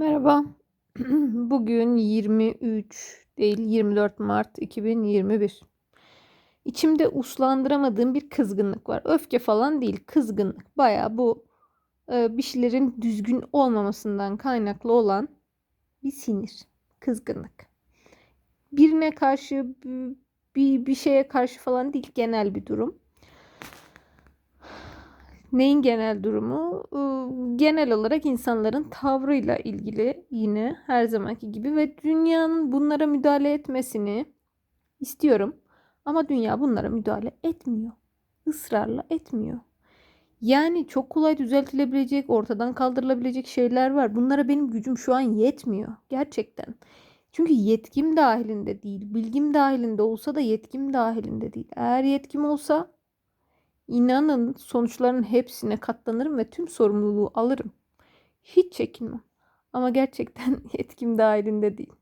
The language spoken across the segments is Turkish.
Merhaba. Bugün 23 değil 24 Mart 2021. İçimde uslandıramadığım bir kızgınlık var. Öfke falan değil, kızgınlık. Baya bu e, bir şeylerin düzgün olmamasından kaynaklı olan bir sinir, kızgınlık. Birine karşı bir bir şeye karşı falan değil, genel bir durum. Neyin genel durumu? Genel olarak insanların tavrıyla ilgili yine her zamanki gibi ve dünyanın bunlara müdahale etmesini istiyorum. Ama dünya bunlara müdahale etmiyor. Israrla etmiyor. Yani çok kolay düzeltilebilecek, ortadan kaldırılabilecek şeyler var. Bunlara benim gücüm şu an yetmiyor. Gerçekten. Çünkü yetkim dahilinde değil. Bilgim dahilinde olsa da yetkim dahilinde değil. Eğer yetkim olsa İnanın sonuçların hepsine katlanırım ve tüm sorumluluğu alırım. Hiç çekinmem. Ama gerçekten yetkim dahilinde değil.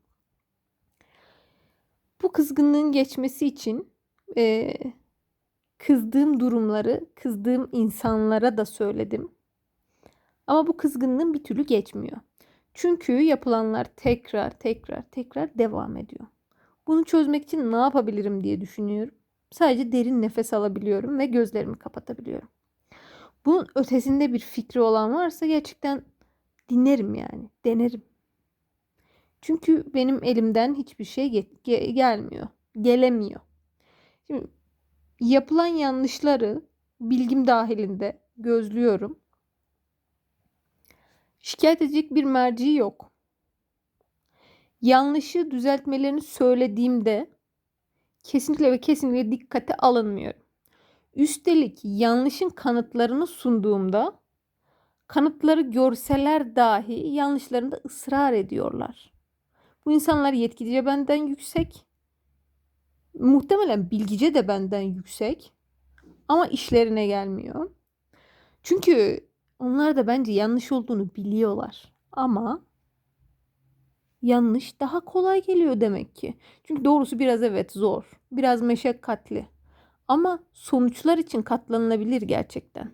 Bu kızgınlığın geçmesi için e, kızdığım durumları kızdığım insanlara da söyledim. Ama bu kızgınlığın bir türlü geçmiyor. Çünkü yapılanlar tekrar tekrar tekrar devam ediyor. Bunu çözmek için ne yapabilirim diye düşünüyorum. Sadece derin nefes alabiliyorum ve gözlerimi kapatabiliyorum. Bunun ötesinde bir fikri olan varsa gerçekten dinlerim yani, denerim. Çünkü benim elimden hiçbir şey ge- ge- gelmiyor, gelemiyor. Şimdi yapılan yanlışları bilgim dahilinde gözlüyorum. Şikayet edecek bir merci yok. Yanlışı düzeltmelerini söylediğimde kesinlikle ve kesinlikle dikkate alınmıyorum. Üstelik yanlışın kanıtlarını sunduğumda kanıtları görseler dahi yanlışlarında ısrar ediyorlar. Bu insanlar yetkilice benden yüksek. Muhtemelen bilgice de benden yüksek. Ama işlerine gelmiyor. Çünkü onlar da bence yanlış olduğunu biliyorlar. Ama yanlış daha kolay geliyor demek ki. Çünkü doğrusu biraz evet zor, biraz meşakkatli. Ama sonuçlar için katlanılabilir gerçekten.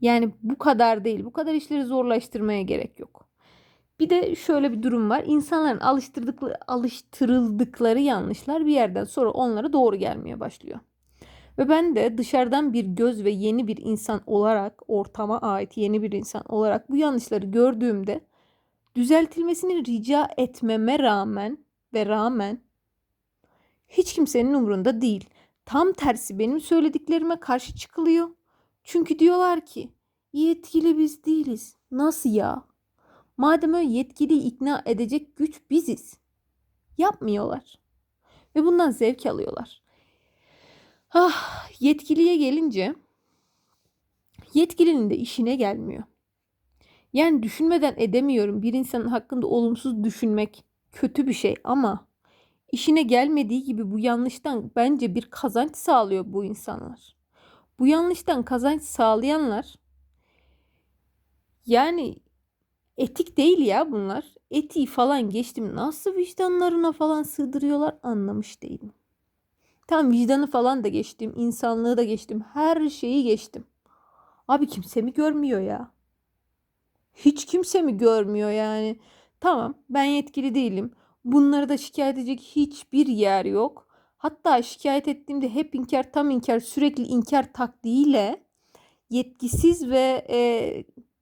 Yani bu kadar değil. Bu kadar işleri zorlaştırmaya gerek yok. Bir de şöyle bir durum var. İnsanların alıştırdıkları, alıştırıldıkları yanlışlar bir yerden sonra onlara doğru gelmeye başlıyor. Ve ben de dışarıdan bir göz ve yeni bir insan olarak, ortama ait yeni bir insan olarak bu yanlışları gördüğümde düzeltilmesini rica etmeme rağmen ve rağmen hiç kimsenin umurunda değil. Tam tersi benim söylediklerime karşı çıkılıyor. Çünkü diyorlar ki yetkili biz değiliz. Nasıl ya? Madem öyle yetkili ikna edecek güç biziz. Yapmıyorlar. Ve bundan zevk alıyorlar. Ah, yetkiliye gelince yetkilinin de işine gelmiyor. Yani düşünmeden edemiyorum. Bir insanın hakkında olumsuz düşünmek kötü bir şey ama işine gelmediği gibi bu yanlıştan bence bir kazanç sağlıyor bu insanlar. Bu yanlıştan kazanç sağlayanlar yani etik değil ya bunlar. Etiği falan geçtim. Nasıl vicdanlarına falan sığdırıyorlar anlamış değilim. Tam vicdanı falan da geçtim. insanlığı da geçtim. Her şeyi geçtim. Abi kimse mi görmüyor ya? Hiç kimse mi görmüyor yani? Tamam ben yetkili değilim. Bunları da şikayet edecek hiçbir yer yok. Hatta şikayet ettiğimde hep inkar tam inkar sürekli inkar taktiğiyle yetkisiz ve e,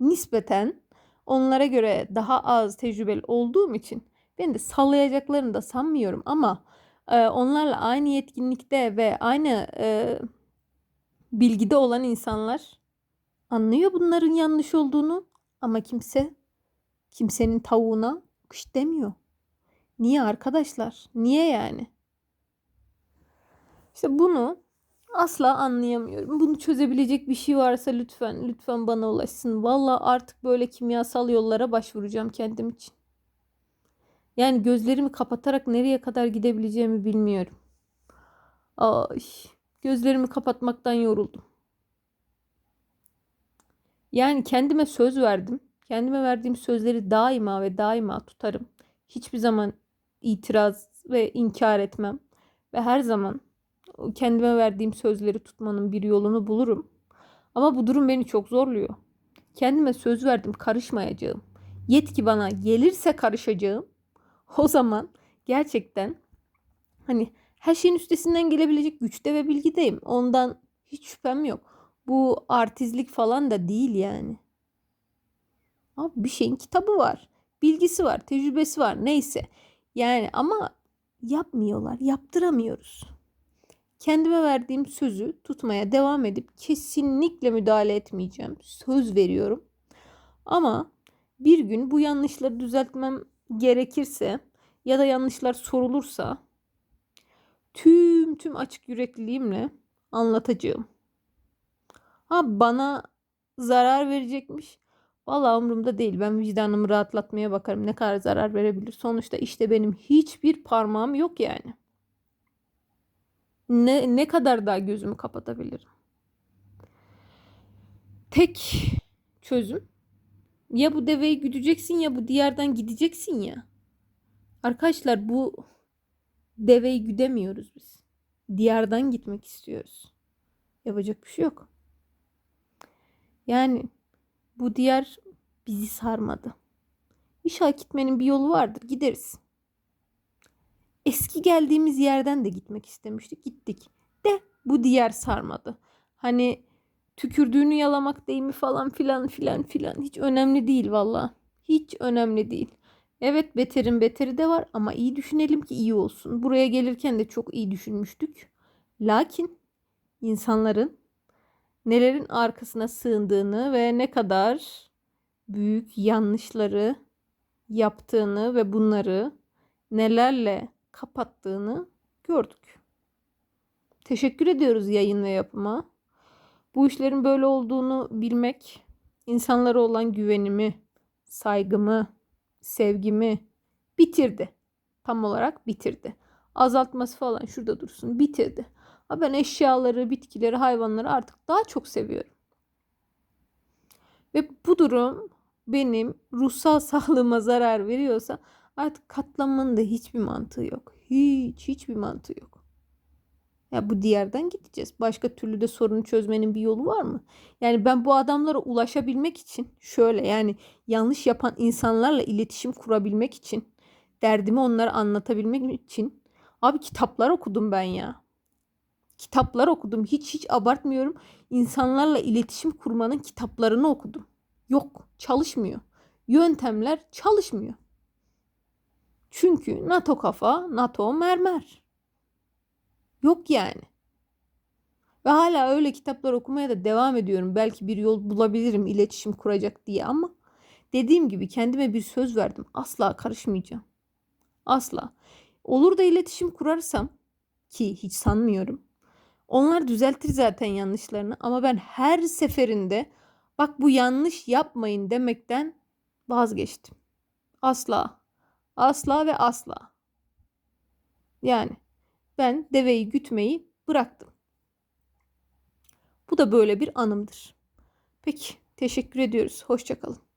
nispeten onlara göre daha az tecrübeli olduğum için beni de sallayacaklarını da sanmıyorum ama e, onlarla aynı yetkinlikte ve aynı e, bilgide olan insanlar anlıyor bunların yanlış olduğunu ama kimse kimsenin tavuğuna kış demiyor. Niye arkadaşlar? Niye yani? İşte bunu asla anlayamıyorum. Bunu çözebilecek bir şey varsa lütfen lütfen bana ulaşsın. Valla artık böyle kimyasal yollara başvuracağım kendim için. Yani gözlerimi kapatarak nereye kadar gidebileceğimi bilmiyorum. Ay, gözlerimi kapatmaktan yoruldum. Yani kendime söz verdim. Kendime verdiğim sözleri daima ve daima tutarım. Hiçbir zaman itiraz ve inkar etmem. Ve her zaman kendime verdiğim sözleri tutmanın bir yolunu bulurum. Ama bu durum beni çok zorluyor. Kendime söz verdim karışmayacağım. yetki bana gelirse karışacağım. O zaman gerçekten hani her şeyin üstesinden gelebilecek güçte ve bilgideyim. Ondan hiç şüphem yok. Bu artistlik falan da değil yani. Abi bir şeyin kitabı var. Bilgisi var, tecrübesi var. Neyse. Yani ama yapmıyorlar. Yaptıramıyoruz. Kendime verdiğim sözü tutmaya devam edip kesinlikle müdahale etmeyeceğim. Söz veriyorum. Ama bir gün bu yanlışları düzeltmem gerekirse ya da yanlışlar sorulursa tüm tüm açık yürekliliğimle anlatacağım. Ha bana zarar verecekmiş. Vallahi umurumda değil. Ben vicdanımı rahatlatmaya bakarım. Ne kadar zarar verebilir. Sonuçta işte benim hiçbir parmağım yok yani. Ne, ne kadar daha gözümü kapatabilirim? Tek çözüm ya bu deveyi güdeceksin ya bu diyardan gideceksin ya. Arkadaşlar bu deveyi güdemiyoruz biz. Diyardan gitmek istiyoruz. Yapacak bir şey yok. Yani bu diyar bizi sarmadı. İnşallah gitmenin bir yolu vardır. Gideriz. Eski geldiğimiz yerden de gitmek istemiştik. Gittik. De bu diyar sarmadı. Hani tükürdüğünü yalamak değil mi falan filan filan filan. Hiç önemli değil valla. Hiç önemli değil. Evet beterin beteri de var ama iyi düşünelim ki iyi olsun. Buraya gelirken de çok iyi düşünmüştük. Lakin insanların nelerin arkasına sığındığını ve ne kadar büyük yanlışları yaptığını ve bunları nelerle kapattığını gördük. Teşekkür ediyoruz yayın ve yapıma. Bu işlerin böyle olduğunu bilmek insanlara olan güvenimi, saygımı, sevgimi bitirdi. Tam olarak bitirdi. Azaltması falan şurada dursun bitirdi. Ha ben eşyaları, bitkileri, hayvanları artık daha çok seviyorum. Ve bu durum benim ruhsal sağlığıma zarar veriyorsa artık katlanmanın da hiçbir mantığı yok. Hiç hiçbir mantığı yok. Ya bu diğerden gideceğiz. Başka türlü de sorunu çözmenin bir yolu var mı? Yani ben bu adamlara ulaşabilmek için şöyle yani yanlış yapan insanlarla iletişim kurabilmek için derdimi onlara anlatabilmek için abi kitaplar okudum ben ya. Kitaplar okudum. Hiç hiç abartmıyorum. İnsanlarla iletişim kurmanın kitaplarını okudum. Yok, çalışmıyor. Yöntemler çalışmıyor. Çünkü NATO kafa, NATO mermer. Yok yani. Ve hala öyle kitaplar okumaya da devam ediyorum. Belki bir yol bulabilirim iletişim kuracak diye ama dediğim gibi kendime bir söz verdim. Asla karışmayacağım. Asla. Olur da iletişim kurarsam ki hiç sanmıyorum. Onlar düzeltir zaten yanlışlarını ama ben her seferinde bak bu yanlış yapmayın demekten vazgeçtim. Asla. Asla ve asla. Yani ben deveyi gütmeyi bıraktım. Bu da böyle bir anımdır. Peki, teşekkür ediyoruz. Hoşçakalın.